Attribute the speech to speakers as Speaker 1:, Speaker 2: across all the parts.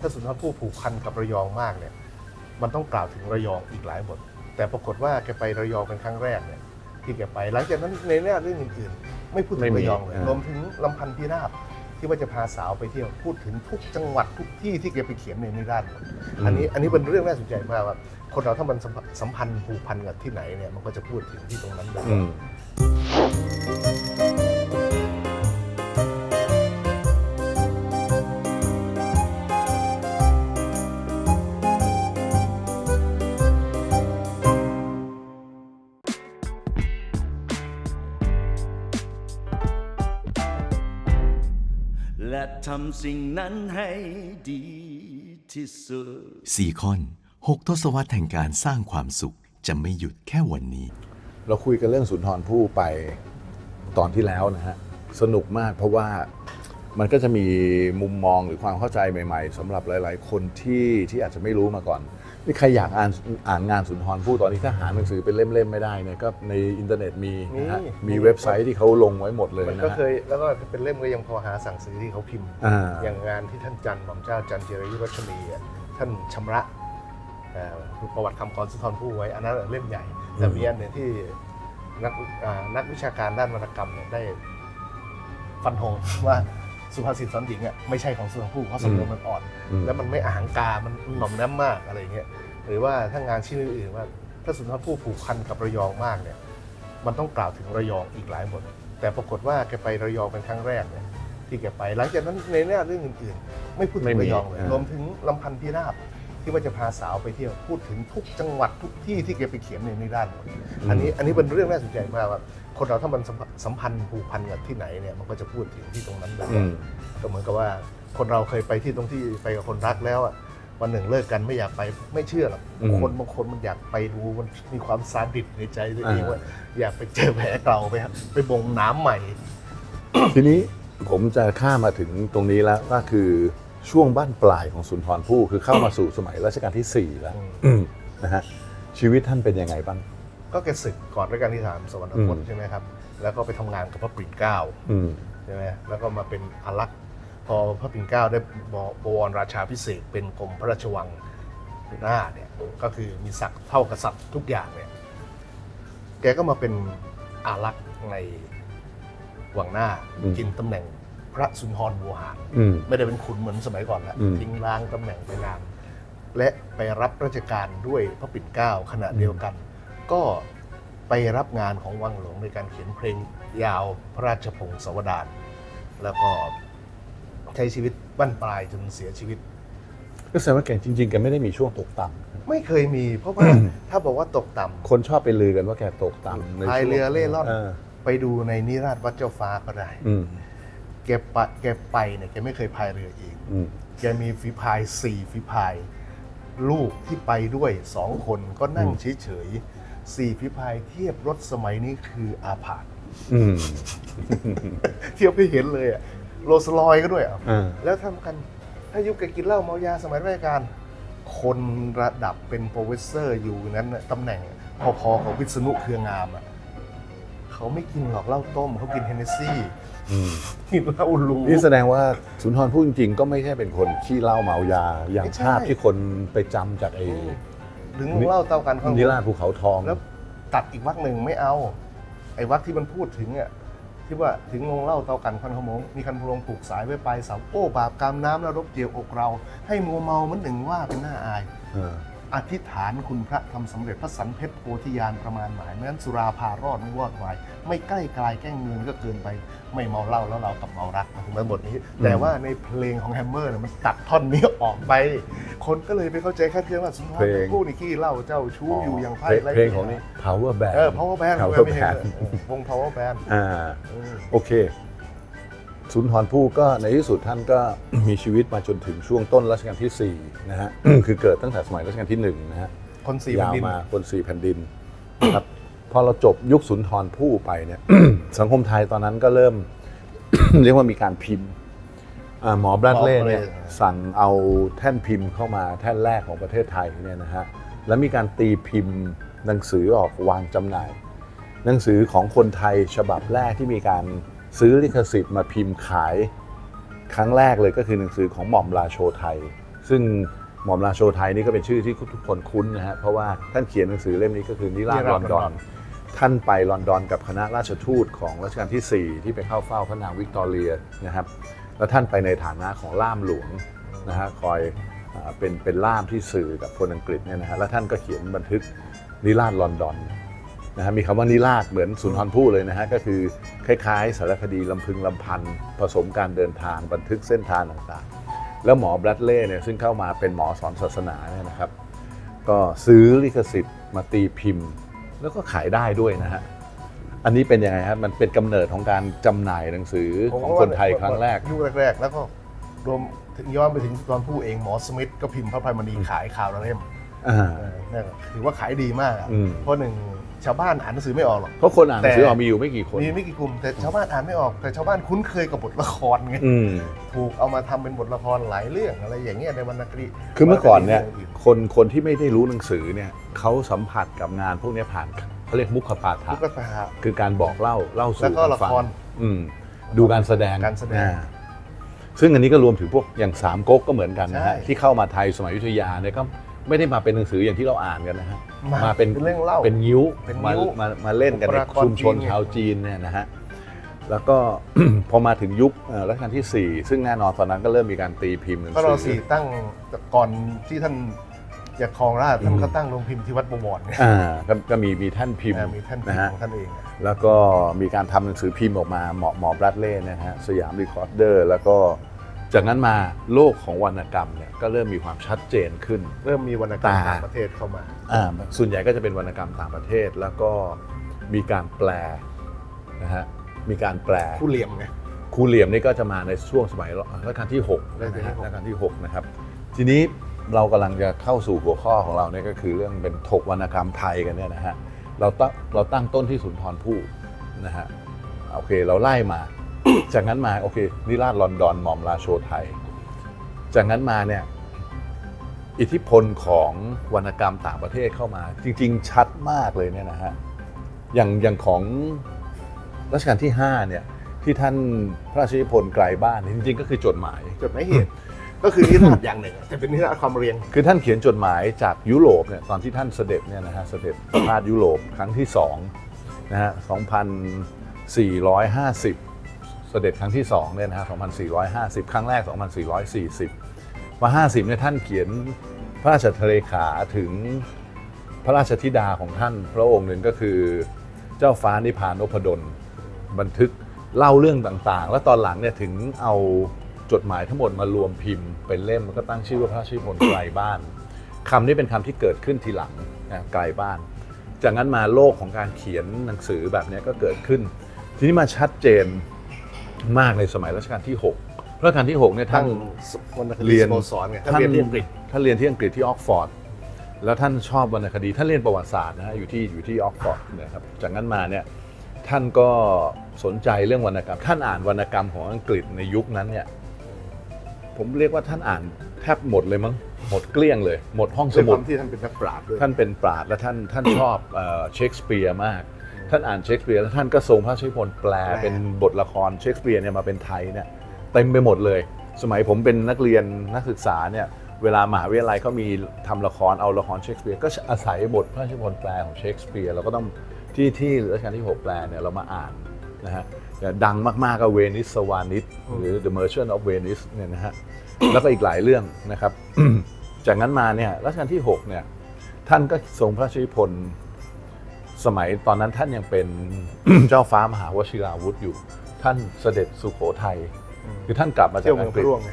Speaker 1: ถ้าสุนทรภู่ผูกพันกับระยองมากเนี่ย มันต้องกล่าวถึงระยองอีกหลายบท แต่ปรากฏว่าแกไประยองเป็นครั้งแรกเนี่ยที่แกไปหลังจากนั้นในเรื่องอื่นๆ ไม่พูดถึ
Speaker 2: ไม่
Speaker 1: ง
Speaker 2: มี
Speaker 1: ระยองเลย
Speaker 2: อ่ารร
Speaker 1: วมถึงลำพันธ์พิราบที่ว่าจะพาสาวไปเที่ยวพูดถึงทุกจังหวัดทุกที่ที่แกไปเขียนในนิราศหมดอันนี้อันนี้เป็นเรื่องน่าสนใจมากว่า คนเราถ้ามันสัมพันธ์สัมพันธ์ผูกพันกับที่ไหนเนี่ยมันก็จะพูดถึงที่ตรงนั้นเลย
Speaker 3: ทำสิ่งนั้นให้ดีที่สุด
Speaker 4: ซีคอน6ทศวรรษแห่งการสร้างความสุขจะไม่หยุดแค่วันนี้
Speaker 2: เราคุยกันเรื่องสุนทรภู่ไปตอนที่แล้วนะฮะ สนุกมากเพราะว่ามันก็จะมีมุมมองหรือความเข้าใจใหม่ ๆสำหรับหลาย ๆ คนที่ที่อาจจะไม่รู้มาก่อน นี่ใครอยากอ่านอ่านงานสุนทรภู่ตอนนี้ถ้าหาหนังสือเป็นเล่มๆไม่ได้เนี่ยก็ในอินเทอร์เน็ตมีนะฮะ
Speaker 1: มี
Speaker 2: มี เว็บไซต์ที่เขาลงไว้หมดเลย
Speaker 1: มัน
Speaker 2: นะ
Speaker 1: ก็
Speaker 2: ฮะ
Speaker 1: เคยแล้วก็เป็นเล่มก็ยังพอหาสั่งซื้อที่เขาพิมพ์
Speaker 2: อ่า
Speaker 1: อย่างงานที่ท่านจันทร์หม่อมเจ้าจันเจริยุรัชนีอะท่านชำระเอ่อประวัติคำกรสุนทรภู่ไว้อันนั้นเล่มใหญ่ แต่มีอันหนึ่งที่นักอ่านักวิชาการด้านวรรณกรรมเนี่ยได้ฟันธงว่า สุภาษิตสอนหญิงอะไม่ใช่ของสุนทรภู่เพราะสำนวนมันอ่อน
Speaker 2: อืม
Speaker 1: แล้วมันไม่อาหังการมันหน่อมแนมมากอะไรเงี้ยหรือว่าถ้างานชิ้นอื่นๆว่า ถ้าสุนทรภู่ผูกพันกับระยองมากเนี่ยมันต้องกล่าวถึงระยองอีกหลายบทแต่ปรากฏว่าแกไประยองเป็นครั้งแรกเนี่ยที่แกไป หลังจากนั้นในเรื่องอื่นๆ ไม่พูดถึ
Speaker 2: ไม่
Speaker 1: ง
Speaker 2: มี
Speaker 1: ระยองเลย
Speaker 2: อ่ารร
Speaker 1: วมถึงลำพันธ์พิราบที่ว่าจะพาสาวไปเที่ยวพูดถึงทุกจังหวัดทุกที่ที่แกไปเขียนในนิราศหมดอันนี้อันนี้เป็นเรื่องน่าสนใจมากว่า คนเราถ้ามันสัมพันธ์สัมพันธ์ผูกพันกับที่ไหนเนี่ยมันก็จะพูดถึงที่ตรงนั้นเลย
Speaker 2: อืม
Speaker 1: ก็เหมือนกับว่าคนเราเคยไปที่ตรงที่ไปกับคนรักแล้วอะวันหนึ่งเลิกกันไม่อยากไปไม่เชื่อหรอก
Speaker 2: อืม
Speaker 1: คนบางคนมันอยากไปดูมันมีความซาดิสในใจตัวเอง
Speaker 2: อ่า
Speaker 1: ว่าอยากไปเจอแผลเก่าไปครับไปบ่งน้ำใหม่
Speaker 2: ทีนี้ผมจะข้ามมาถึงตรงนี้แล้วก็คือช่วงบ้านปลายของสุนทรภู่คือเข้ามาสู่สมัยรัชกาลที่4แล้ว
Speaker 1: อืม
Speaker 2: นะฮะชีวิตท่านเป็นยังไงบ้าง
Speaker 1: ก็แกศึกก่อนรัชกาลที่สามสวรรคต
Speaker 2: อืม
Speaker 1: ใช่ไหมครับ แล้วก็ไปทำงานกับพระปริ่นเกล้า
Speaker 2: อืม
Speaker 1: ใช่ไหมแล้วก็มาเป็นอารักษ์พอพระปริ่นเกล้าได้บวรราชาพิเศษกเป็นกรมพระราชวังหน้าเนี่ยก็คือมีศักดิ์เท่ากษัตริย์ทุกอย่างเนี่ยแกก็มาเป็นอารักษ์ในวังหน้า
Speaker 2: อืม
Speaker 1: กินตำแหน่งพระสุนทรบัวหาร
Speaker 2: อืม
Speaker 1: ไม่ได้เป็นขุนเหมือนสมัยก่อนแล้ว
Speaker 2: อืม
Speaker 1: ทิ้งล้างตำแหน่งไปนานและไปรับราชการด้วยพระปิ่นเกล้าขณะเดียวกัน ก็ไปรับงานของวังหลวงในการเขียนเพลงยาวพระราชพงศาวดารแล้วก็ใช้ชีวิตบั้นปลายจนเสียชีวิต
Speaker 2: ก็แสดงว่าแกจริงๆแกไม่ได้มีช่วงตกต่ำ
Speaker 1: ไม่เคยมี เพราะว่าถ้าบอกว่าตกต่ำ
Speaker 2: คนชอบไปลือกันว่าแกตกต่ำใน
Speaker 1: พายเรือเล่ร่อน
Speaker 2: เออ
Speaker 1: ไปดูในนิราชวัดเจ้าฟ้าก็ได้
Speaker 2: อืม
Speaker 1: แกไปแกไปเนี่ยแกไม่เคยพายเรือเอง
Speaker 2: อืม
Speaker 1: แกมีฝีพายสี่ฝีพาย ลูกที่ไปด้วยสองคนก็นั่ง
Speaker 2: อืม
Speaker 1: เฉยๆ สี่ฝีพายเทียบรถสมัยนี้คืออาผาด
Speaker 2: อืม
Speaker 1: เทียบไปเห็นเลยอะโรลสลอยก็ด้วยอะ
Speaker 2: อ่า
Speaker 1: แล้วทำกันถ้ายุคแกกินเหล้าเมายาสมัยราชการคนระดับเป็นโปรเฟสเซอร์อยู่นั้นน่ะตำแหน่งพอๆของวิษณุเครืองามอะเขาไม่กินหรอกเหล้าต้มเขากินเฮนเนสซี่
Speaker 2: อืม
Speaker 1: กินเหล้าลู
Speaker 2: นี่แสดงว่าสุนทรภู่จริงๆก็ไม่ใช่เป็นคนขี้เหล้าเมายา อย่าง
Speaker 1: ไม่ใช่
Speaker 2: ภาพที่คนไปจำจากไอ้
Speaker 1: ถึงเหล้าเต้ากันข้าง
Speaker 2: นิราชภูเขาทอง
Speaker 1: แล้วตัดอีกวักหนึ่งไม่เอา ไอ้วักที่มันพูดถึงอะที่ว่าถึงลงเหล่าเตากันคันขโมงมีคันพลงผูกสายไว้ปลายเสาโอ้บาปกรรมน้ำแล้วรบเกี่ยวอกเรา ให้มัวเมาเหมันหนึ่งว่าเป็นหน้าอาย
Speaker 2: เออ
Speaker 1: อธิษฐานคุณพระทำสำเร็จพระสันเพชรโพธิญาณประมาณหมายแม้นสุราพารอดไม่วอดวายไม่ใกล้กลายแกล้งเงินก็เกินไป ไม่เมาเหล้าแล้วเรากับเมารักมาถึงบทนี้ แต่ว่าในเพลงของแฮมเมอร์เนี่ยมันตัดท่อนนี้ออกไป คนก็เลยไปเข้าใจคาดเคลื่อนว่าสุนทร
Speaker 2: เพลง
Speaker 1: ผู้นี่ขี้เหล้าเจ้าชู้อยู่อย่างไพ่
Speaker 2: เพลง
Speaker 1: ไร้
Speaker 2: เพลงของนี้ power band
Speaker 1: เออ power band
Speaker 2: power
Speaker 1: ไม่ใช่
Speaker 2: band
Speaker 1: เออวง power band
Speaker 2: อ่า
Speaker 1: เออ
Speaker 2: โอเค สุนทรภู่ก็ในที่สุดท่านก็มีชีวิตมาจนถึงช่วงต้นรัชกาลที่4นะฮะคือเกิดตั้งแต่สมัยรัชกาลที่1นะฮะ
Speaker 1: คนสี่
Speaker 2: ยาว
Speaker 1: แผ่นดิน
Speaker 2: มาคนสี่แผ่นดินนะครับพอเราจบยุคสุนทรภู่ไปเนี่ย สังคมไทยตอนนั้นก็เริ่ม เรียกว่ามีการพิมพ์อ่าหมอแบรดเล่ย์เนี่ยสั่งเอาแท่นพิมพ์เข้ามาแท่นแรกของประเทศไทยเนี่ยนะฮะแล้วมีการตีพิมพ์หนังสือออกวางจำหน่าย หนังสือของคนไทยฉบับแรกที่มีการ ซื้อลิขสิทธิ์มาพิมพ์ขาย ครั้งแรกเลยก็คือหนังสือของหม่อมราโชไทย ซึ่งหม่อมราโชไทยนี่ก็เป็นชื่อที่ทุกคนคุ้นนะฮะเพราะว่าท่านเขียนหนังสือเล่มนี้ก็คือนิราศ
Speaker 1: นิราศ
Speaker 2: ลอนด
Speaker 1: ล
Speaker 2: อ
Speaker 1: อนนดอน
Speaker 2: ท่านไปลอนดอนกับคณะราชทูตของรัชกาลที่ 4 ที่ไปเข้าเฝ้าพระนางวิกตอเรียนะครับแล้วท่านไปในฐานะของล่ามหลวงนะฮะคอยอ่าเป็นเป็นล่ามที่สื่อกับคนอังกฤษเนี่ยนะฮะแล้วท่านก็เขียนบันทึกนิราศลอนดอน นะฮะมีคำว่านิราศเหมือนสุนทรภู่เลยนะฮะก็คือคล้ายๆ สารคดีลำพึงลำพันผสมการเดินทางบันทึกเส้นทางต่างๆ แล้วหมอแบรดเล่เนี่ยซึ่งเข้ามาเป็นหมอสอนศาสนาเนี่ยนะครับ ก็ซื้อลิขสิทธิ์มาตีพิมพ์ แล้วก็ขายได้ด้วยนะฮะอันนี้เป็นยังไงครับมันเป็นกำเนิดของการจำหน่ายหนังสือของคนไทยครั้งแรก
Speaker 1: ยุคแรกๆ แล้วก็รวมถึงย้อนไปถึงตอนผู้เองหมอสมิธก็พิมพ์พระภัยมณีขายข่าวละเล่ม
Speaker 2: อ่า
Speaker 1: เออนั่นก็ถือว่าขายดีมากอะ
Speaker 2: อืม
Speaker 1: เพราะหนึ่ง ชาวบ้านอ่านหนังสือไม่ออกหรอก
Speaker 2: เพราะคนอ่านหนังสือ
Speaker 1: แต่
Speaker 2: ออกมีอยู่ไม่กี่คน
Speaker 1: มีไม่กี่กลุ่มแต่ชาวบ้านอ่านไม่ออก แต่ชาวบ้านคุ้นเคยกับบทละครไง
Speaker 2: อืม
Speaker 1: ถูกเอามาทำเป็นบทละครหลายเรื่องอะไรอย่างเงี้ยในวรรณคดี
Speaker 2: คือเมื่อก่อนเนี่ยว
Speaker 1: รรณคดี
Speaker 2: คนคนที่ไม่ได้รู้หนังสือเนี่ยเขาสัมผัสกับงานพวกนี้ผ่านเขาเรียกมุขปาฐะ
Speaker 1: ลูกกระตา
Speaker 2: คือการบอกเล่าเล่าสู่
Speaker 1: แล้วก็
Speaker 2: น
Speaker 1: ละ
Speaker 2: ฟัง
Speaker 1: คร
Speaker 2: อืมดูการแสดง
Speaker 1: การแสดง
Speaker 2: อ่ซึ่งอันนี้ก็รวมถึงพวกอย่างสามก๊กก็เหมือนกันนะฮะ
Speaker 1: ใช่
Speaker 2: ที่เข้ามาไทยสมัยอยุธยาเนี่ยก็ ไม่ได้มาเป็นหนังสืออย่างที่เราอ่านกันนะฮะ
Speaker 1: มา
Speaker 2: มาเป็น
Speaker 1: เป็นเรื่องเล่า
Speaker 2: เป็นนิ้ว
Speaker 1: เป็น
Speaker 2: มา
Speaker 1: งิ้ว
Speaker 2: มามาเล่นกันใน
Speaker 1: บุคลากร
Speaker 2: ชุมชน
Speaker 1: จีนไง
Speaker 2: ชาวจีนเนี่ยนะฮะแล้วก็พอมาถึงยุคเอ่อรัชกาลที่ 4 ซึ่งแน่นอนตอนนั้นก็เริ่มมีการตีพิมพ์หนัง
Speaker 1: พระ
Speaker 2: สื
Speaker 1: รอสี่ตั้งก่อนที่ท่านจะครองราชย์ท่านก็ตั้งโรงพิมพ์ที่วัดบวรไง
Speaker 2: อ่าก็ก็มีมีท่านพิมพ์
Speaker 1: เออมีท่านพิม
Speaker 2: นะ
Speaker 1: พ์
Speaker 2: ฮะ
Speaker 1: ของท่านเองอะ
Speaker 2: แล้วก็มีการทำหนังสือพิมพ์ออกมาหมอหมอบรัดเล่นะฮะสยามรีคอร์เดอร์ แล้วก็ จากนั้นมาโลกของวรรณกรรมเนี่ยก็เริ่มมีความชัดเจนขึ้น
Speaker 1: เริ่มมีวรรณกรรม
Speaker 2: ตา
Speaker 1: ต่างประเทศเข้ามา
Speaker 2: อ่าส่วนใหญ่ก็จะเป็นวรรณกรรมต่างประเทศแล้วก็มีการแปลนะฮะมีการแปล
Speaker 1: ผู้เหลี่ยมไง
Speaker 2: ครูเหลี่ยมนี่ก็จะมาในช่วงสมัยรัชกาลที่6
Speaker 1: รัชกาลที่
Speaker 2: นะฮะ
Speaker 1: หก
Speaker 2: รัชกาลที่ 6 นะครับ ทีนี้เรากำลังจะเข้าสู่หัวข้อของเราเนี่ยก็คือเรื่องเป็นถกวรรณกรรมไทยกันเนี่ยนะฮะเราตั้งเราตั้งต้นที่สุนทรภู่นะฮะโอเคเราไล่มา จากนั้นมาโอเคนิราศลอนดอนหม่อมราโชไทย จากนั้นมาเนี่ยอิทธิพลของวรรณกรรมต่างประเทศเข้ามา จริง ๆ ชัดมากเลยเนี่ยนะฮะอย่างอย่างของรัชกาลที่5เนี่ยที่ท่านพระราชนิพนธ์ไกลบ้านเนี่ยจริงๆ ก็คือจดหมาย
Speaker 1: จดหมายเหตุ ก็คือนิราศอย่างหนึ่งอะแต่เป็นนิราศความเรียง
Speaker 2: คือท่านเขียนจดหมายจากยุโรปเนี่ยตอนที่ท่านเสด็จเนี่ยนะฮะเสด็จประพาสยุโรปครั้งที่2นะฮะ2,450 เสด็จครั้งที่2เนี่ยนะฮะ2,450 ครั้งแรก 2,440 มา50เนี่ยท่านเขียนพระราชทะเลขาถึงพระราชธิดาของท่านพระองค์หนึ่งก็คือเจ้าฟ้านิพานพดลบันทึกเล่าเรื่องต่างๆ แล้วตอนหลังเนี่ยถึงเอาจดหมายทั้งหมดมารวมพิมพ์เป็นเล่มแล้วก็ตั้งชื่อว่าพระราชนิพนธ์ไกลบ้านคำนี้เป็นคำที่เกิดขึ้นทีหลังนะไกลบ้าน จากนั้นมาโลกของการเขียนหนังสือแบบนี้ก็เกิดขึ้น ทีนี้มาชัดเจน มากในสมัยรัชกาลที่ 6 รัชกาลที่6เนี่ยท่า
Speaker 1: ตั้
Speaker 2: น
Speaker 1: งวรรณคดี
Speaker 2: เรียน
Speaker 1: สโมสรไงท่านเรียนที่อังกฤษ
Speaker 2: ท่านเรียนที่อังกฤษที่ออกฟอร์ดแล้วท่านชอบวรรณคดีท่านเรียนประวัติศาสตร์นะฮะอยู่ที่อยู่ที่ออกฟอร์ดนะครับจากนั้นมาเนี่ยท่านก็สนใจเรื่องวรรณกรรม ท่านอ่านวรรณกรรมของอังกฤษในยุคนั้นเนี่ยผมเรียกว่าท่านอ่านแทบหมดเลยมั้งหมดเกลี้ยงเลย หมดห้องส
Speaker 1: ด้วยค
Speaker 2: มุด
Speaker 1: วามที่ท่านเป็นนักปราชญ์ด้วย
Speaker 2: ท่านเป็นปราชญ์และท่านท่านชอบเอ่อเชคสเปียร์มาก ท่านอ่านเชคสเปียร์แล้วท่านก็ทรงพระชนิพล
Speaker 1: แปล
Speaker 2: เป็นบทละครเชคสเปียร์เนี่ยมาเป็นไทยเนี่ยเต็มไปหมดเลย สมัยผมเป็นนักเรียนนักศึกษาเนี่ยเวลามหาวิทยาลัยเขามีทำละครเอาละครเชคสเปียร์ก็อาศัยบทพระชนิพนธ์แปลของเชคสเปียร์เราก็ต้องที่ที่รัชกาลที่6แปลเนี่ยเรามาอ่านนะฮะดังมากๆก็เวนิสสวานิสหรือ The Merchant of Venice เนี่ยนะฮะแล้วก็อีกหลายเรื่องนะครับ จากนั้นมาเนี่ยรัชกาลที่6เนี่ยท่านก็ทรงพระชนิพนธ์ สมัยตอนนั้นท่านยังเป็น เจ้าฟ้ามหาวชิราวุธอยู่ ท่านเสด็จสุโขทัยคือท่านกลับมาจา
Speaker 1: เที่ย
Speaker 2: ก
Speaker 1: วเมื
Speaker 2: อั
Speaker 1: อง
Speaker 2: ง
Speaker 1: พ
Speaker 2: กฤษ
Speaker 1: ระร่วงไง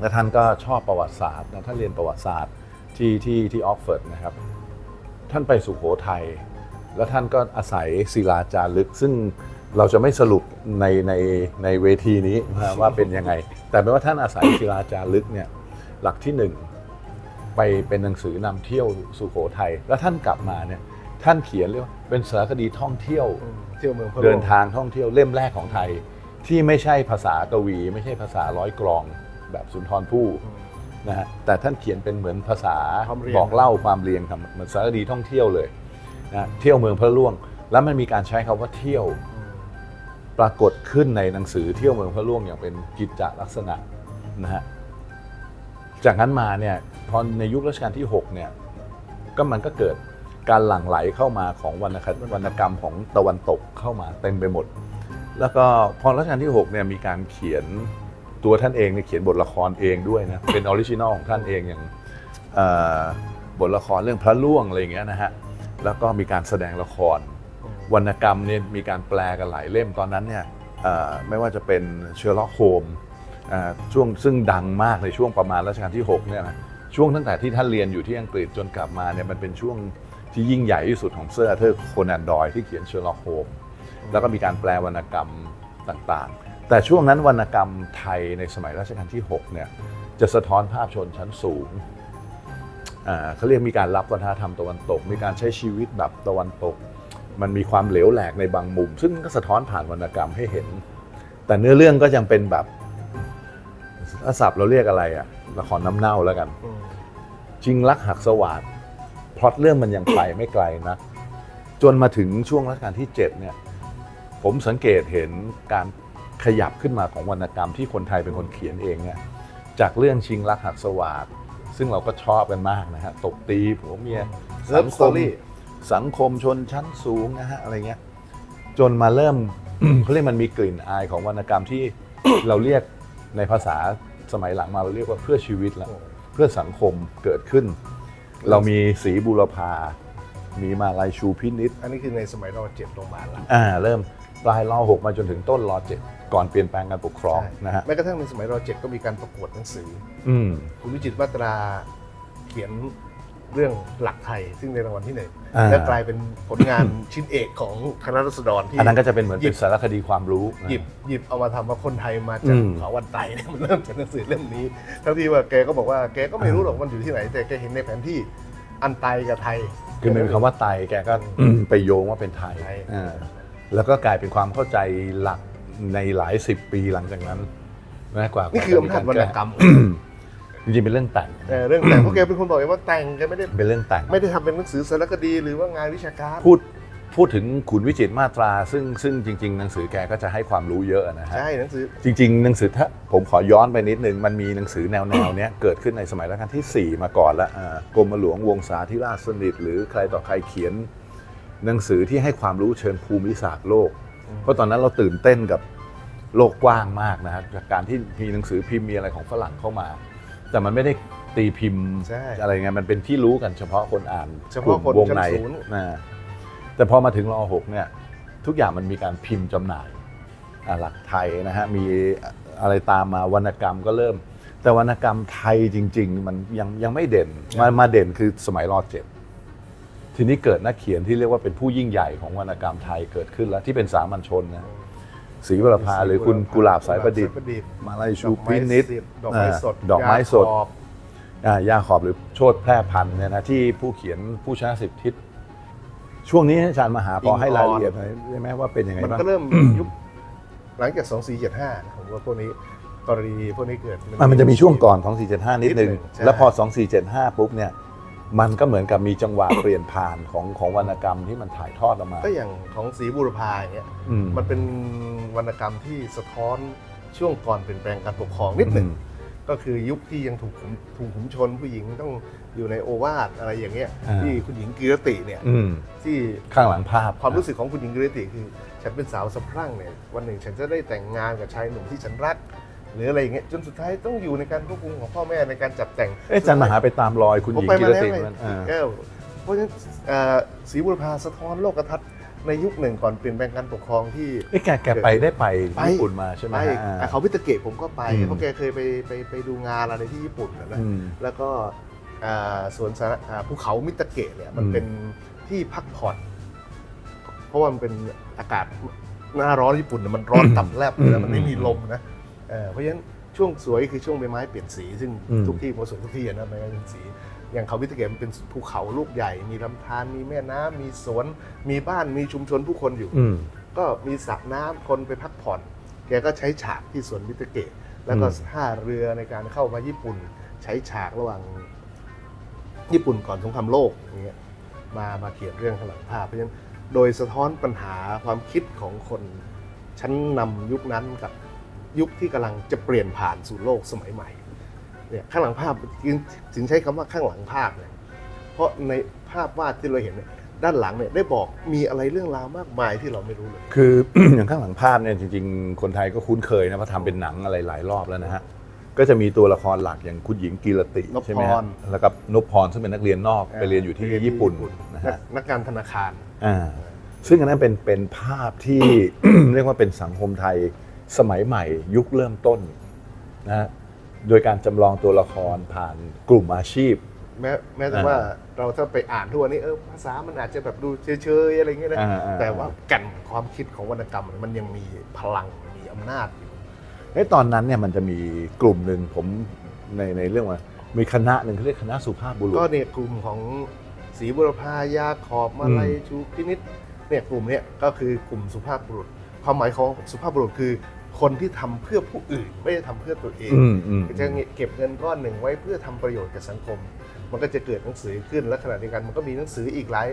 Speaker 2: และท่านก็ชอบประวัติศาสตร์นะท่านเรียนประวัติศาสตร์ที่ที่ที่ออกฟอร์ดนะครับ ท่านไปสุโขทัยแล้วท่านก็อาศัยศิลาจารึก ซึ่งเราจะไม่สรุปในในในเวทีนี้ว่าว่าเป็นยังไง แต่เป็นว่าท่านอาศัยศิลาจารึกเนี่ยหลักที่หนึ่งไปเป็นหนังสือนำเที่ยวสุโขทัยแล้วท่านกลับมาเนี่ย ท่านเขียนเรียกว่าเป็นสารคดีท่องเที่ยว
Speaker 1: เที่ยวเมืองพระร่วง
Speaker 2: เดินทางท่องเที่ยวเล่มแรกของไทย ที่ไม่ใช่ภาษากวี ไม่ใช่ภาษาร้อยกลองแบบสุนทรภู่นะฮะแต่ท่านเขียนเป็นเหมือนภาษา
Speaker 1: ความเรียง
Speaker 2: บอกเล่าความเรียงครับเหมือนสารคดีท่องเที่ยวเลยนะเที่ยวเมืองพระร่วง แล้วมันมีการใช้คำว่าเที่ยว ปรากฏขึ้นในหนังสือเที่ยวเมืองพระร่วงอย่างเป็นกิจจลักษณะนะฮะ จากนั้นมาเนี่ยพอในยุครัชกาลที่ 6 เนี่ย ก็มันก็เกิด การหลั่งไหลเข้ามาของวรรณควรรณกรรมของตะวันตกเข้ามาเต็มไปหมด แล้วก็พอรัชกาลที่6เนี่ยมีการเขียนตัวท่านเองเนี่ยเขียนบทละครเองด้วยนะเป็นออริจินอลของท่านเองอย่างบทละครเรื่องพระล่วงอะไรอย่างเงี้ยนะฮะแล้วก็มีการแสดงละคร วรรณกรรมเนี่ยมีการแปลกันหลายเล่มตอนนั้นเนี่ยไม่ว่าจะเป็นเชอร์ล็อกโฮมช่วงซึ่งดังมากในช่วงประมาณรัชกาลที่6เนี่ยนะช่วงตั้งแต่ที่ท่านเรียนอยู่ที่อังกฤษจนกลับมาเนี่ยมันเป็นช่วง ที่ยิ่งใหญ่ที่สุดของเซอร์อาร์เธอร์โคนันดอยที่เขียนเชอร์ล็อกโฮมแล้วก็มีการแปลวรรณกรรมต่างๆ แต่ช่วงนั้นวรรณกรรมไทยในสมัยรัชกาลที่6เนี่ยจะสะท้อนภาพชนชั้นสูงอ่าเขาเรียกมีการรับวัฒนธรรมตะวันตก มีการใช้ชีวิตแบบตะวันตก มันมีความเหลวแหลกในบางมุม ซึ่งก็สะท้อนผ่านวรรณกรรมให้เห็น แต่เนื้อเรื่องก็ยังเป็นแบบถ้าศัพท์เราเรียกอะไรอะละครน้ำเน่าแล้วกัน
Speaker 1: อืม
Speaker 2: จริงรักหักสวาด พล็อตเรื่องมันยังไปไม่ไกลนะ จนมาถึงช่วงรัชกาลที่7เนี่ยผมสังเกตเห็นการขยับขึ้นมาของวรรณกรรมที่คนไทยเป็นคนเขียนเองเนี่ยจากเรื่องชิงรักหักสวาดซึ่งเราก็ชอบกันมากนะฮะตบตีผัวเมีย
Speaker 1: เลิฟสตอรี่
Speaker 2: สังคมชนชั้นสูงนะฮะอะไรเงี้ยจนมาเริ่มเขาเรียกมันมีกลิ่นอายของวรรณกรรมที่เราเรียกในภาษาสมัยหลังมาเราเรียกว่าเพื่อชีวิตแล้วเพื่อสังคมเกิดขึ้น เรามีสีบุรพา มีมาลายชูพินิษ
Speaker 1: อันนี้คือในสมัยรอเจ็ดลงมาแล้ว
Speaker 2: อ่าเริ่มปลายรอหกมาจนถึงต้นรอเจ็ดก่อนเปลี่ยนแปลงการปกครองนะฮะ
Speaker 1: แม้กระทั่งในสมัยรอเจ็ดก็มีการประกวดหนังสือ
Speaker 2: อืม
Speaker 1: คุณวิจิตรมาตราเขียน เรื่องหลักไทยซึ่งในรางวัลที่หนึ่ง
Speaker 2: อ่า
Speaker 1: และกลายเป็นผลงาน ชิ้นเอกของคณะรัษฎรที่
Speaker 2: อันนั้นก็จะเป็นเหมือน
Speaker 1: หยิ
Speaker 2: เป็
Speaker 1: บ
Speaker 2: นสารคดีความรู้นะ
Speaker 1: หยิบหยิบเอามาทำว่าคนไทยมาจาก
Speaker 2: อืม
Speaker 1: เขาวันไตเนี่ยมันเริ่มจากหนังสือเล่มนี้ทั้งที่ว่าแกก็บอกว่าแกก็ไม่รู้หรอกมันอยู่ที่ไหน แต่แกเห็นในแผนที่อันไตกับไทย
Speaker 2: คือมันเป็นคำว่าไตแกก็ไปโยงว่าเป็นไทย
Speaker 1: ไทย
Speaker 2: อ่าแล้วก็กลายเป็นความเข้าใจหลักในหลายสิบปีหลังจากนั้นนะกว่า
Speaker 1: นี่คืออำนาจวรรณกรรม
Speaker 2: จริงๆเป็นเรื่องแต่ง
Speaker 1: เออเรื่องแต่งเพราะแกเป็นคนบอกเองว่าแต่งแกไม่ได้
Speaker 2: เป็นเรื่องแต่ง
Speaker 1: ไม่ได้ทำเป็นหนังสือสารคดีหรือว่างานวิชาการ
Speaker 2: พูดพูดถึงขุนวิจิตรมาตรา ซึ่งซึ่งจริง ๆ หนังสือแกก็จะให้ความรู้เยอะนะฮะ
Speaker 1: ใช่หนังสือ
Speaker 2: จริง ๆ หนังสือถ้าผมขอย้อนไปนิดนึง มันมีหนังสือแนวแนวๆเนี้ยเกิดขึ้นในสมัยรัชกาลที่ 4 มาก่อนแล้วอ่ากรมหลวงวงศาธิราชสนิทหรือใครต่อใครเขียน หนังสือที่ให้ความรู้เชิงภูมิศาสตร์โลก เพราะตอนนั้นเราตื่นเต้นกับโลกกว้างมากนะครับจากการที่มีหนังสือพิมพ์มีอะไรของฝรั่งเข้ามา แต่มันไม่ได้ตีพิมพ์
Speaker 1: ใช่
Speaker 2: อะไรเงี้ยมันเป็นที่รู้กันเฉพาะคนอ่าน
Speaker 1: เฉพาะคน
Speaker 2: กลุ่มวงใน
Speaker 1: ชั้นสูง
Speaker 2: นะแต่พอมาถึงรอหกเนี่ย ทุกอย่างมันมีการพิมพ์จำหน่ายอะหลักไทยนะฮะมีอะไรตามมาวรรณกรรมก็เริ่ม แต่วรรณกรรมไทยจริง ๆ มันยังยังไม่เด่นมามาเด่นคือสมัยรอเจ็ดทีนี้เกิดนักเขียนที่เรียกว่าเป็นผู้ยิ่งใหญ่ของวรรณกรรมไทยเกิดขึ้นแล้วที่เป็นสามัญชนนะ ศรีวรภาหรือคุณกุหลาบสายประดิษฐ์
Speaker 1: กุหลาบสายประดิษฐ์
Speaker 2: มาลายชูพินิษ
Speaker 1: ดอกไม้สด
Speaker 2: ดอกไม้สด
Speaker 1: ยาขอบ
Speaker 2: อ่ายาขอบหรือโชดแพร่พันธุ์เนี่ยนะที่ผู้เขียนผู้ชนะสิบทิศช่วงนี้อาจารย์มหาพอให้รายละเอียดหน่อยได้ไหมว่าเป็นยังไง
Speaker 1: มัน
Speaker 2: บ้าง
Speaker 1: ก็เริ่มยุคหลังจาก2475ผมว่าพวกนี้กรณีพวกนี้เกิด
Speaker 2: อะมันจะมีช่วงก่อนของ475 นิดนึง
Speaker 1: นิดนึงใช่
Speaker 2: แล้วพอ 2475 ปุ๊บเนี่ย มันก็เหมือนกับมีจังหวะเปลี่ยนผ่านของของวรรณกรรมที่มันถ่ายทอดออกมา
Speaker 1: ก็อย่างของศรีบุรพาอย่างเงี้ย
Speaker 2: อืม
Speaker 1: มันเป็นวรรณกรรมที่สะท้อนช่วงก่อนเปลี่ยนแปลงการปกครองนิดหนึ่ง
Speaker 2: อืม
Speaker 1: ก็คือยุคที่ยังถูกขุมถูกขุมชนผู้หญิงต้องอยู่ในโอวาทอะไรอย่างเงี้ย
Speaker 2: อ่า
Speaker 1: ที่คุณหญิงกีรติเนี่ย
Speaker 2: อืม
Speaker 1: ที่
Speaker 2: ข้างหลังภาพ
Speaker 1: ความรู้สึกของคุณหญิงกีรติคือ ฉันเป็นสาวสะพรั่งเนี่ยวันหนึ่งฉันจะได้แต่งงานกับชายหนุ่มที่ฉันรัก หรืออะไรอย่างเงี้ยจนสุดท้ายต้องอยู่ในการควบคุมของพ่อแม่ในการจัดแต่ง
Speaker 2: เอ๊ะอาจารย์มหาไปตามรอยคุณห
Speaker 1: ผม
Speaker 2: ญิง
Speaker 1: ไป
Speaker 2: กิ
Speaker 1: มารแล้ว
Speaker 2: ติ
Speaker 1: ไง
Speaker 2: มันอ่า
Speaker 1: เออเพราะฉะนั้นเอ่อศรีบุรพาสะท้อนโลกทัศน์ในยุคหนึ่งก่อนเปลี่ยนแปลงการปกครองที่
Speaker 2: เอ๊ะแกแกไปได้ไป
Speaker 1: ไป
Speaker 2: ญี่ปุ่นมาใช่ไหม
Speaker 1: ไป
Speaker 2: ฮะอ่า
Speaker 1: อะเขาวิตาเกะผมก็ไป
Speaker 2: อืม
Speaker 1: เพราะแกเคยไปไปไปดูงานอะไรที่ญี่ปุ่นนะนะ
Speaker 2: อืม
Speaker 1: แล้วก็อ่าสวนสาธารอ่าภูเขามิตาเกะเนี่ยมัน
Speaker 2: อืม
Speaker 1: เป็นที่พักผ่อน เพราะว่ามันเป็นอากาศหน้าร้อนญี่ปุ่นเนี่ยมันร้อนตับแลบแล้วมันไม่มีลมนะ เออเพราะฉะนั้นช่วงสวยคือช่วงใบไม้เปลี่ยนสี ซึ่ง
Speaker 2: อืม
Speaker 1: ทุกที่มันสวยทุกที่อะนะใบไม้เปลี่ยนสี อย่างเขาวิตาเกะมันเป็นภูเขาลูกใหญ่ มีลำธารมีแม่น้ำมีสวน มีบ้านมีชุมชนผู้คนอยู่
Speaker 2: อืม
Speaker 1: ก็มีสระน้ำคนไปพักผ่อน แกก็ใช้ฉากที่สวนมิตาเกะแล้วก็
Speaker 2: อืม
Speaker 1: ท่าเรือในการเข้ามาญี่ปุ่น ใช้ฉากระหว่างญี่ปุ่นก่อนสงครามโลกอย่างเงี้ยมามาเขียนเรื่องข้างหลังภาพเพราะฉะนั้นโดยสะท้อนปัญหาความคิดของคนชั้นนำยุคนั้นกับ ยุคที่กำลังจะเปลี่ยนผ่านสู่โลกสมัยใหม่อเนี่ยข้างหลังภาพจึงถึงใช้คำว่าข้างหลังภาพเนี่ยเพราะในภาพวาดที่เราเห็นเนี่ยด้านหลังเนี่ยได้บอกมีอะไรเรื่องราวมากมายที่เราไม่รู้เลย
Speaker 2: คืออย่างข้างหลังภาพเนี่ยจริงๆ คนไทยก็คุ้นเคยนะเพราะทำเป็นหนังอะไรหลายรอบแล้วนะฮะก็จะมีตัวละครหลักอย่างคุณหญิงกีรติ
Speaker 1: นพพร
Speaker 2: ใช่ไหมฮะแล้วกับนพพรซึ่งเป็นนักเรียนนอกไปเรียนอยู่ที่ญี่ปุ่นนะ
Speaker 1: นัก
Speaker 2: ฮะ
Speaker 1: นักการธนาคาร
Speaker 2: อ่าซึ่งอันนั้นเป็นเป็นภาพที่เรียกว่าเป็นสังคมไทย สมัยใหม่ยุคเริ่มต้นนะฮะโดยการจำลองตัวละครผ่านกลุ่มอาชีพ
Speaker 1: แม้แม้แต่
Speaker 2: อ่า
Speaker 1: ว่าเราถ้าไปอ่านทุกวันนี้เออภาษามันอาจจะแบบดูเฉยๆอะไรเงี้ยนะ
Speaker 2: อ่าอ่า
Speaker 1: แต่ว่าแกันความคิดของวรรณกรรมมันยังมีพลังมีอำนาจอยู่
Speaker 2: เอ้ตอนนั้นเนี่ยมันจะมีกลุ่มหนึ่งผมในในเรื่องว่ามีคณะหนึ่งเขาเรียกคณะสุภาพบุรุษ
Speaker 1: ก็เนี่ยกลุ่มของศรีบุรพายาขอบมาลัย
Speaker 2: อืม
Speaker 1: ชูพินิษเนี่ยกลุ่มเนี้ยก็คือกลุ่มสุภาพบุรุษ ความหมายของสุภาพบุรุษคือ คนที่ทำเพื่อผู้อื่นไม่ได้ทำเพื่อตัวเอง
Speaker 2: อืมอืม
Speaker 1: จะเก็บเงินก้อนหนึ่งไว้เพื่อทำประโยชน์กับสังคม มันก็จะเกิดหนังสือขึ้นและขณะเดียวกันมันก็มีหนังสืออีกหลาย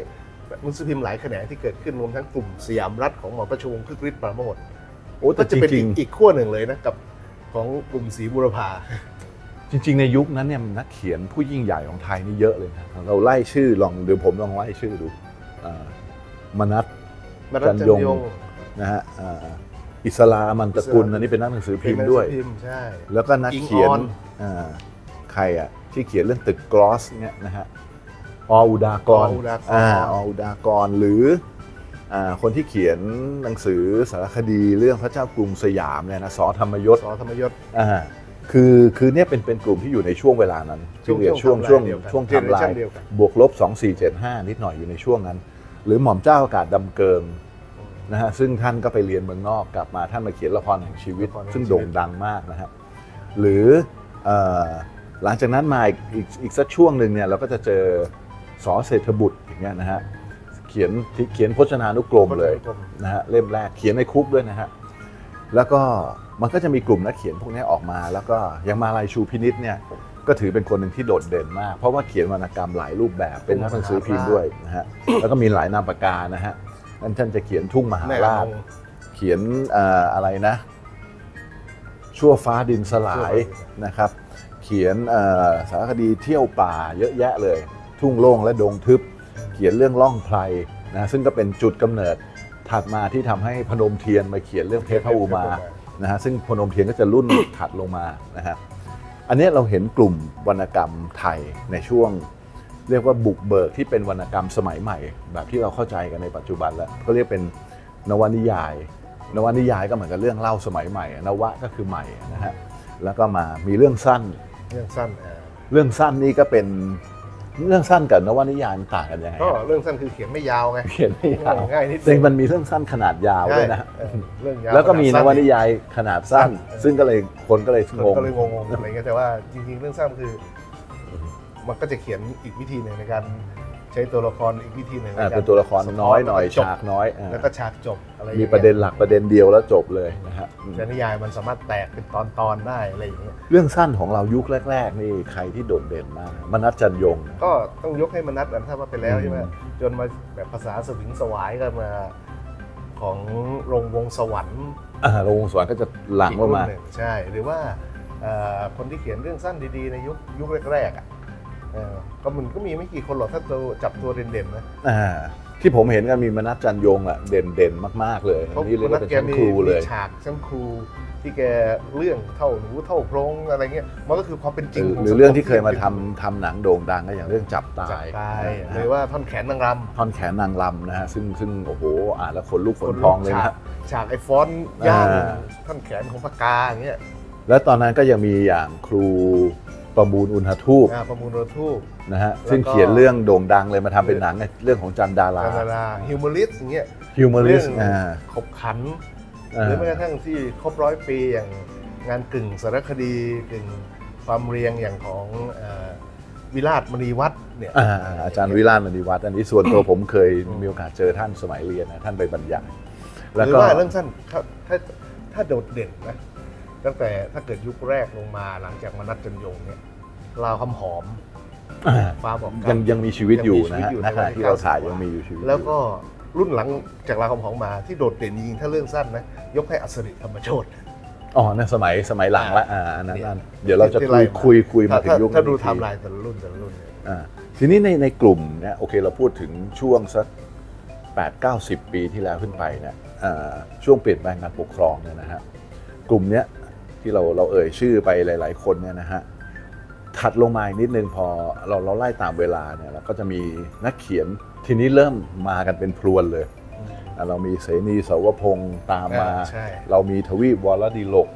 Speaker 1: หนังสือพิมพ์หลายแขนงที่เกิดขึ้นรวมทั้งกลุ่มสยามรัฐของหมอประชวงศ์คึกฤทธิ์ปราโมท
Speaker 2: โอ้แต่
Speaker 1: ก็
Speaker 2: จ
Speaker 1: จะเป็น
Speaker 2: ริ
Speaker 1: อี
Speaker 2: ง
Speaker 1: กอีกขั้วหนึ่งเลยนะกับของกลุ่มศรีบุรพา
Speaker 2: ๆจริง ๆ ในยุคนั้นเนี่ยนักเขียนผู้ยิ่งใหญ่ของไทยนี่เยอะเลยนะเราไล่ชื่อลองเดี๋ยวผมลองไล่ชื่อดูอ่ามนัท
Speaker 1: มารั
Speaker 2: จั
Speaker 1: ต
Speaker 2: น
Speaker 1: จัน
Speaker 2: ยง
Speaker 1: ยง
Speaker 2: นะฮะอ่าอิสลามันตระกุลอันนี้เป็นนักหนังสือพิมพ์ด้วย
Speaker 1: เป็นหนังสือพิมพ์ใช่
Speaker 2: แล้วก็นักเขียน
Speaker 1: อิงออน
Speaker 2: อ่าใครอะที่เขียนเรื่องตึกกลอสเนี่ยนะฮะออุดากร
Speaker 1: ออุดากร
Speaker 2: อ่าออุดากรหรืออ่าคนที่เขียนหนังสือสารคดีเรื่องพระเจ้ากรุงสยามเนี่ยนะสอธรรมยศ
Speaker 1: สอธรรมยศ
Speaker 2: อ่าคือคือเนี่ยเป็นเป็นกลุ่มที่อยู่ในช่วงเวลานั้น
Speaker 1: ช่วง
Speaker 2: เรียก
Speaker 1: ช่
Speaker 2: ช่ว
Speaker 1: ว
Speaker 2: ง
Speaker 1: ง
Speaker 2: ช่วง
Speaker 1: เดียวกัน
Speaker 2: ช่วงไทม์ไล
Speaker 1: generation
Speaker 2: น์
Speaker 1: เดียวกัน
Speaker 2: บวกลบ 2475 นิดหน่อยอยู่ในช่วงนั้น หรือหม่อมเจ้าอากาศดำเกิง นะฮะซึ่งท่านก็ไปเรียนเมืองนอกกลับมาท่านมาเขียนละครแห่งชีวิต
Speaker 1: ละครแห่ง
Speaker 2: ซึ่ง
Speaker 1: ชีวิต
Speaker 2: โด่งดังมากนะฮะหรือเอ่อหลังจากนั้นมาอีกอีกอีกสักช่วงหนึ่งเนี่ยเราก็จะเจอสอเศรษฐบุตรอย่างเงี้ยนะฮะเขียนเขียนพจนานุกรมเลย
Speaker 1: พจนานุกรม
Speaker 2: นะฮะเล่มแรกเขียนในคุกด้วยนะฮะแล้วก็มันก็จะมีกลุ่มนักเขียนพวกนี้ออกมา แล้วก็อยังมาลายชูพินิษเนี่ยก็ถือเป็นคนหนึ่งที่โดดเด่นมาก เพราะว่าเขียนวรรณกรรมหลายรูปแบบเป็นนักหนังสือพิมพ์ด้วยนะฮะ แล้วก็มีหลายนามปากกานะฮะ นั่นท่านจะเขียนทุ่งมหา
Speaker 1: แม่
Speaker 2: ราช
Speaker 1: งง
Speaker 2: เขียนเอ่ออะไรนะชั่วฟ้าดินสลาย
Speaker 1: ชั่วฟ้าดินสลาย
Speaker 2: นะครับ เขียนเอ่อสารคดีเที่ยวป่าเยอะแยะเลย ทุ่งโล่งและดงทึบ เขียนเรื่องล่องไพรนะซึ่งก็เป็นจุดกำเนิดถัดมาที่ทำให้พนมเทียนมาเขียนเรื่องเทพอุมา นะฮะซึ่งพนมเทียนก็จะรุ่น ถัดลงมานะฮะอันนี้เราเห็นกลุ่มวรรณกรรมไทยในช่วง เรียกว่าบุกเบิกที่เป็นวรรณกรรมสมัยใหม่ แบบที่เราเข้าใจกันในปัจจุบันแล้วเขาเรียกเป็นนวนิยาย นวนิยายก็เหมือนกับเรื่องเล่าสมัยใหม่ นวะก็คือใหม่นะฮะแล้วก็มามีเรื่องสั้น
Speaker 1: เรื่องสั้นอ่า
Speaker 2: เรื่องสั้นนี่ก็เป็นเรื่องสั้นกับนวนิยายมันต่างกันยังไง
Speaker 1: ก็
Speaker 2: ฮะ
Speaker 1: เรื่องสั้นคือเขียนไม่ยาวไง
Speaker 2: เขียนไม่ยาว
Speaker 1: ง่ายนิดเดียว
Speaker 2: แต่มันมีเรื่องสั้นขนาดยาวด้วยนะฮะ
Speaker 1: ใช่เออเรื่องยาว
Speaker 2: แล้วก็มีน
Speaker 1: ขด
Speaker 2: ว
Speaker 1: สั้
Speaker 2: นิยายขนาดสั้น
Speaker 1: สั้น
Speaker 2: ซึ่งก็เลยคนก็เลย
Speaker 1: คน
Speaker 2: งง
Speaker 1: ก็เลยงงๆอะไรเงี้ยแต่ว่าจริงๆ เรื่องสั้นคือ มันก็จะเขียนอีกวิธีหนึ่งในการใช้ตัวละครอีกวิธีหนึ่ง
Speaker 2: อ่า
Speaker 1: ใการ
Speaker 2: เป็นตัวละครน้อยหน่อย
Speaker 1: จบ
Speaker 2: ฉากน้อยอ่า
Speaker 1: แล้วก็ฉากจบอะไรอย่าง
Speaker 2: มี
Speaker 1: งี้ย
Speaker 2: ประเด็นหลักประเด็นเดียวแล้วจบเลยนะฮะอืม
Speaker 1: แต่นิยายมันสามารถแตกเป็นตอนๆได้อะไรอย่างเงี้ย
Speaker 2: เรื่องสั้นของเรายุคแรก ๆ นี่ใครที่โดดเด่นมากมนัสจันยง
Speaker 1: ก็ต้องยกให้มนัดนะถ้าว่าไปแล้ว
Speaker 2: อืม
Speaker 1: ใช่ไหมจนมาแบบภาษาสวิงสวายก็มาของโรงวงสวรรค์
Speaker 2: อ่าโรงสวนก็จะหลัง
Speaker 1: อีก
Speaker 2: ลง
Speaker 1: รุ่น
Speaker 2: มา
Speaker 1: หนึ่งใช่หรือว่าเอ่อคนที่เขียนเรื่องสั้นดีๆ ในยุคยุคแรกๆอะ เออก็มันก็มีไม่กี่คนหรอกถ้าตัวจับตัวเด่นๆนะ
Speaker 2: อ่าที่ผมเห็นกันมีมนัสจันยงอะเด่นเด่นๆมาก ๆ เลย
Speaker 1: เพราะ
Speaker 2: อันนี่เรียก
Speaker 1: นั
Speaker 2: ว่า
Speaker 1: ด
Speaker 2: เป็น
Speaker 1: แก
Speaker 2: ชั้น
Speaker 1: มี
Speaker 2: ครูเลย
Speaker 1: มีฉากชั้นครูที่แกเรื่องเท่าหนูเท่าโพรงอะไรเงี้ยมันก็คือความเป็นจ
Speaker 2: ห
Speaker 1: ริ
Speaker 2: รื
Speaker 1: ง
Speaker 2: อ
Speaker 1: ข
Speaker 2: หรือ
Speaker 1: สัง
Speaker 2: เรื่องที่เคยมา
Speaker 1: ป็น
Speaker 2: ทำทำหนังโด่งดังก็อย่างเรื่องจับตา
Speaker 1: จับ
Speaker 2: ย
Speaker 1: ตาย
Speaker 2: นะ
Speaker 1: ห
Speaker 2: ฮะ
Speaker 1: รือว่าท่อนแขนนางรำ
Speaker 2: ท่อนแขนนางลำนะฮะซึ่งซึ่งโอ้โหอ่านแล้วขนลุกขนพ
Speaker 1: ลุ
Speaker 2: อกงเลย
Speaker 1: ฉา
Speaker 2: นะ
Speaker 1: ก
Speaker 2: ฮะ
Speaker 1: ฉากไอ้ฟอนต์ย่าง
Speaker 2: อ่า
Speaker 1: ท่อนแขนของปากกาอย่างเงี้ย
Speaker 2: แล้วตอนนั้นก็ยังมีอย่างครู ประมูลอุณหทูป
Speaker 1: อ่าประมูลโรทูป
Speaker 2: นะฮะ
Speaker 1: แล้วก็
Speaker 2: ซึ่งเขียนเรื่องโด่งดังเลยมาทำเป็นหนังเรื่องของจันดารา
Speaker 1: ดารา ฮิวมอริสอย่างเงี้ย
Speaker 2: ฮิวมอริส
Speaker 1: เรื่อง
Speaker 2: อ่า
Speaker 1: ขบขัน
Speaker 2: อ่า
Speaker 1: หรือแม้กระทั่งที่ครบร้อยปีอย่างงานกึ่งสารคดีกึ่งความเรียงอย่างของเอ่อวิราชมณีวัฒน์เนี่ย
Speaker 2: อ่าอาจารย์วิราชมณีวัฒน์อันนี้ส่วนตัวผมเคยมีโอกาสเจอท่านสมัยเรียนนะท่านไปบรรยาย
Speaker 1: ห
Speaker 2: แล้ว
Speaker 1: รือ
Speaker 2: ก็
Speaker 1: ว่าเรื่องสั้นถ้าถ้าถ้าโดดเด่นนะ ตั้งแต่ถ้าเกิดยุคแรกลงมาหลังจากมนัดจันยงเนี่ยลาวคำหอม
Speaker 2: อ่า
Speaker 1: ฟ้าบอกกั
Speaker 2: ยังยังมีชีวิตอยู่นะ
Speaker 1: งมี
Speaker 2: ฮะ
Speaker 1: ชีวิตอยู่
Speaker 2: ณขณะที่เราถ่าย
Speaker 1: ในวั
Speaker 2: ยัง
Speaker 1: นที่
Speaker 2: มีอยู่ชีวิต
Speaker 1: แล้ว
Speaker 2: อยู่
Speaker 1: ก็รุ่นหลังจากลาวคำหอมมาที่โดดเด่นจริงๆถ้าเรื่องสั้นนะยกให้อัศริธรรมโชต
Speaker 2: อ๋อในสมัยสมัยหลังละอ่าอันนั้นอันเดี๋ยวเราจะ
Speaker 1: ที่
Speaker 2: คุ
Speaker 1: ไล่
Speaker 2: ยคุยคุยมาถึง
Speaker 1: ถ้
Speaker 2: ยุค
Speaker 1: ถ้า
Speaker 2: นั้น
Speaker 1: ดู
Speaker 2: อีก
Speaker 1: ไท
Speaker 2: ที
Speaker 1: ม์ไลน์แต่ละรุ่นแต่ละรุ่นเนี่ย
Speaker 2: อ่าทีนี้ในในกลุ่มเนี่ยโอเคเราพูดถึงช่วงสัก8 9 0 ปีที่แล้วขึ้นไปเนี่ยอ่าช่วงเปลี่ยนแปลงการปกครองเนี่ยนะฮะกลุ่มเนี้ย ที่เราเราเอ่ยชื่อไปหลาย ๆ คนเนี่ยนะฮะถัดลงมาอีกนิดนึงพอเราเราไล่ตามเวลาเนี่ยเราก็จะมีนักเขียนทีนี้เริ่มมากันเป็นพรวนเลยอะเรามีเสนีสาวพงศ์ตามมา
Speaker 1: อ่าใช่
Speaker 2: เรามีทวีปวรดีโลก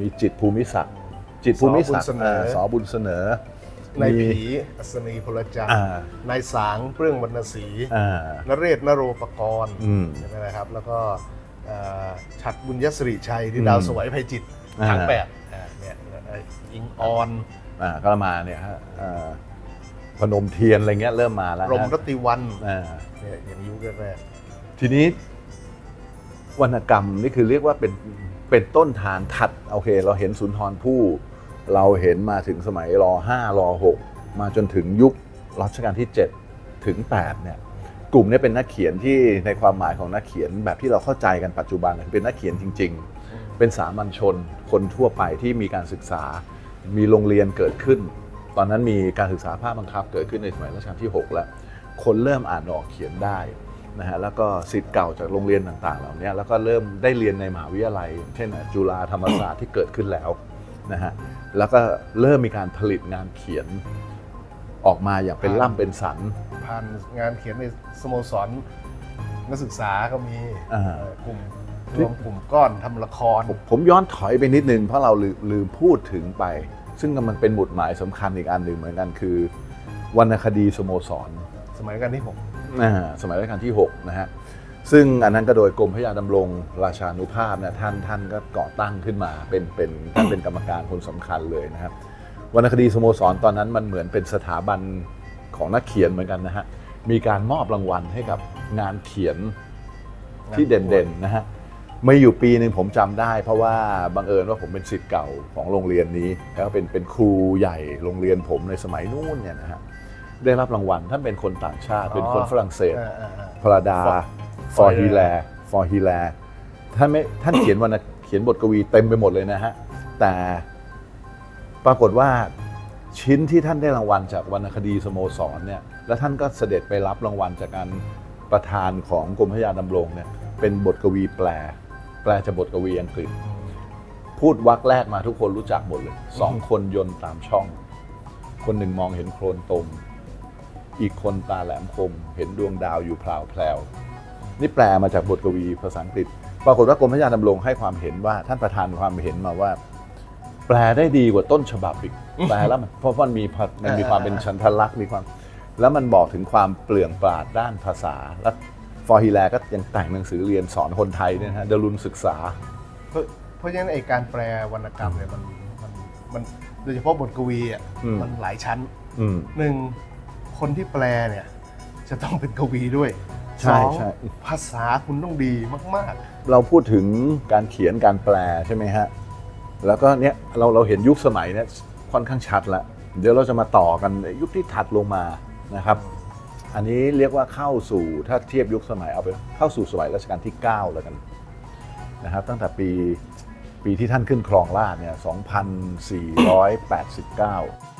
Speaker 2: มีจิตรภูมิศักดิ์จิตรภูมิศักดิ์
Speaker 1: สอบุญเสนอ
Speaker 2: อ่าสอบุญเสนอ
Speaker 1: นาย
Speaker 2: มี
Speaker 1: ผีอัศนีพลจันท
Speaker 2: อ่า
Speaker 1: ร์นายสางเปรื่องวรรณศรี
Speaker 2: อ่า
Speaker 1: นเรศนโรปกรณ์
Speaker 2: อืม
Speaker 1: ใช่ไหมนะครับ แล้วก็เอ่อฉัดบุญยศิริชัยที่
Speaker 2: อืม
Speaker 1: ดาวสวยไพจิตร
Speaker 2: อ่า
Speaker 1: ทางแปดอ่าเนี่ยเอ่ออิงออน
Speaker 2: อ่าก็มาเนี่ยฮะอ่าพนมเทียนอะไรเงี้ยเริ่มมาแล้ว
Speaker 1: รม
Speaker 2: นะ
Speaker 1: รตติวัน
Speaker 2: อ่า
Speaker 1: เนี่ยอย่างยุคแรก
Speaker 2: ทีนี้วรรณกรรมนี่คือเรียกว่าเป็นเป็นต้นทานถัดโอเค เราเห็นสุนทรภู่เราเห็นมาถึงสมัยร5ร6มาจนถึงยุครัชกาลที่ 7 ถึง 8 เนี่ย กลุ่มเนี้เป็นนักเขียนที่ในความหมายของนักเขียนแบบที่เราเข้าใจกันปัจจุบันเป็นนักเขียนจริง ๆ เป็นสามัญชนคนทั่วไปที่มีการศึกษา มีโรงเรียนเกิดขึ้น ตอนนั้นมีการศึกษาภาคบังคับ เกิดขึ้นในสมัยรัชกาลที่ 6 แล้ว คนเริ่มอ่านออกเขียนได้นะฮะแล้วก็สิทธิ์เก่าจากโรงเรียนต่างๆ เหล่านี้แล้วก็เริ่มได้เรียนในมหาวิทยาลัย เช่นจุฬาธรรมศาสตร์ที่เกิดขึ้นแล้วนะฮะแล้วก็เริ่มมีการผลิตงานเขียนออกมาอย่างเป็นล่ำเป็นสัน
Speaker 1: ๆผ่านงานเขียนในสโมสรนักศึกษาก็มี
Speaker 2: อ่า
Speaker 1: เอ่อกลุ่ม รวมกลุ่มก้อนทำละคร
Speaker 2: ผมผมย้อนถอยไปนิดนึงเพราะเราลืมลืมพูดถึงไป ซึ่งมันเป็นหมุดหมายสำคัญอีกอันหนึ่งเหมือนกันคือ วรรณคดีสโมสร
Speaker 1: สมัยรัชกันที่หก
Speaker 2: อ่าสมัยรัชกาลที่ 6 นะฮะ ซึ่งอันนั้นก็โดยกรมพระยาดำรงราชานุภาพเนี่ยท่านท่านก็ก่อตั้งขึ้นมาเป็นเป็นท่านเป็นกรรมการคนสำคัญเลยนะครับวรรณคดีสโมสรตอนนั้นมันเหมือนเป็นสถาบันของนักเขียนเหมือนกันนะฮะมีการมอบรางวัลให้กับงานเขียนที่เด่นๆนะฮะ ไม่อยู่ปีหนึ่งผมจำได้ เพราะว่าบังเอิญว่าผมเป็นศิษย์เก่าของโรงเรียนนี้ แล้วเป็นเป็นครูใหญ่โรงเรียนผมในสมัยนู้นเนี่ยนะฮะได้รับรางวัลท่านเป็นคนต่างชาติ เป็นคนฝรั่งเศส
Speaker 1: อ่าอ่าอ่า
Speaker 2: พราดา
Speaker 1: For-
Speaker 2: ฟอร์ฮีแลฟอร์ฮีแลท่านไม่ท่านเขียนวรรณเขียนบทกวีเต็มไปหมดเลยนะฮะแต่ปรากฏว่าชิ้นที่ท่านได้รางวัลจากวรรณคดีสโมสรเนี่ยแล้วท่านก็เสด็จไปรับรางวัลจากการประธานของกรมพระยาดำรงเนี่ยเป็นบทกวีแปล แปลจากบทกวีอังกฤษ พูดวรรคแรกมาทุกคนรู้จักหมดเลยสองคนยนต์ตามช่อง คนหนึ่งมองเห็นโคลนตม อีกคนตาแหลมคม เห็นดวงดาวอยู่พลาวแพลวนี่แปลมาจากบทกวีภาษาอังกฤษ ปรากฏว่ากรมพระยาดำรงให้ความเห็นว่าท่านประธานความเห็นมาว่า แปลได้ดีกว่าต้นฉบับอีกแปลแล้วมันเพราะมันมีมันมีความเป็นชันทลักษณ์มีความ แล้วมันบอกถึงความเปลื่องปราดด้านภาษาแล้ว ฟอร์ฮิแลก็ยังแต่งหนังสือเรียนสอนคนไทยเนี่ยนะฮะเดรุนศึกษา
Speaker 1: เพราะเพราะฉะนั้นไอการแปลวรรณกรรมเนี่ยมันมันมันโดยเฉพาะบทกวีอะ
Speaker 2: อืม
Speaker 1: มันหลายชั้น
Speaker 2: อืม
Speaker 1: หนึ่งคนที่แปลเนี่ย จะต้องเป็นกวีด้วย
Speaker 2: ใช่
Speaker 1: สอง
Speaker 2: ใช่
Speaker 1: ภาษาคุณต้องดีมาก
Speaker 2: เราพูดถึงการเขียนการแปลใช่ไหมฮะ แล้วก็เนี้ยเราเราเห็นยุคสมัยเนี้ยค่อนข้างชัดแล้วเดี๋ยวเราจะมาต่อกันในยุคที่ถัดลงมานะครับ อันนี้เรียกว่าเข้าสู่ถ้าเทียบยุคสมัยเอาไปเข้าสู่สมัยรัชกาลที่ 9 แล้วกันนะครับตั้งแต่ปีปีที่ท่านขึ้นครองราชเนี่ย 2489